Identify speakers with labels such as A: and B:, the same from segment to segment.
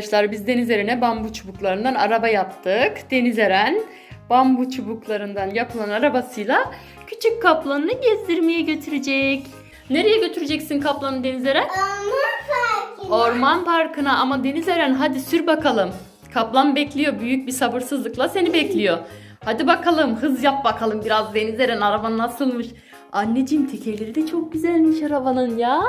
A: Arkadaşlar biz Deniz Eren'e bambu çubuklarından araba yaptık. Deniz Eren bambu çubuklarından yapılan arabasıyla küçük kaplanını gezdirmeye götürecek. Nereye götüreceksin kaplanı Deniz Eren?
B: Orman parkı.
A: Orman parkına ama Deniz Eren hadi sür bakalım. Kaplan bekliyor büyük bir sabırsızlıkla seni bekliyor. Hadi bakalım hız yap bakalım biraz Deniz Eren araban nasılmış? Anneciğim tekerleri de çok güzelmiş arabanın ya.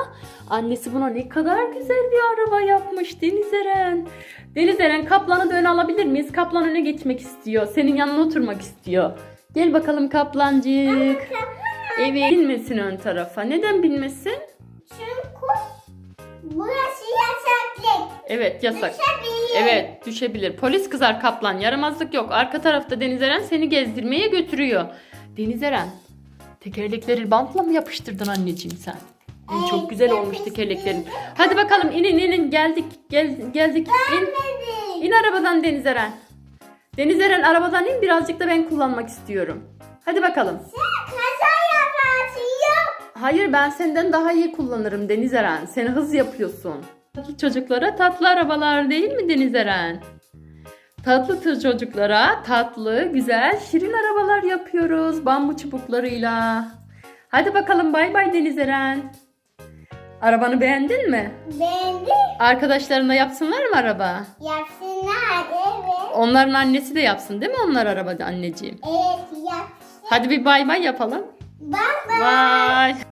A: Annesi buna ne kadar güzel bir araba yapmış Deniz Eren. Deniz Eren kaplanı da öne alabilir miyiz? Kaplan öne geçmek istiyor. Senin yanına oturmak istiyor. Gel bakalım kaplancık. Evet binmesin ön tarafa. Neden binmesin?
B: Çünkü burası yasaklık.
A: Evet yasak.
B: Düşebilir.
A: Evet düşebilir. Polis kızar kaplan. Yaramazlık yok. Arka tarafta Deniz Eren seni gezdirmeye götürüyor. Deniz Eren tekerlekleri bantla mı yapıştırdın anneciğim sen?
B: Evet,
A: çok güzel olmuş tekerleklerin. Hadi bakalım inin inin geldik gel, geldik in. İn arabadan Deniz Eren. Deniz Eren arabadan in birazcık da ben kullanmak istiyorum. Hadi bakalım.
B: Sen kaza yaparsın yok.
A: Hayır ben senden daha iyi kullanırım Deniz Eren. Sen hız yapıyorsun. Çocuklara tatlı arabalar değil mi Deniz Eren? Tatlı tır çocuklara tatlı, güzel, şirin arabalar yapıyoruz bambu çubuklarıyla. Hadi bakalım bay bay Deniz Eren. Arabanı beğendin mi?
B: Beğendi.
A: Arkadaşlarına yapsınlar mı araba?
B: Yapsınlar evet.
A: Onların annesi de yapsın değil mi onlar arabada anneciğim?
B: Evet yapsın.
A: Hadi bir bay bay yapalım.
B: Bye bye.
A: Bye.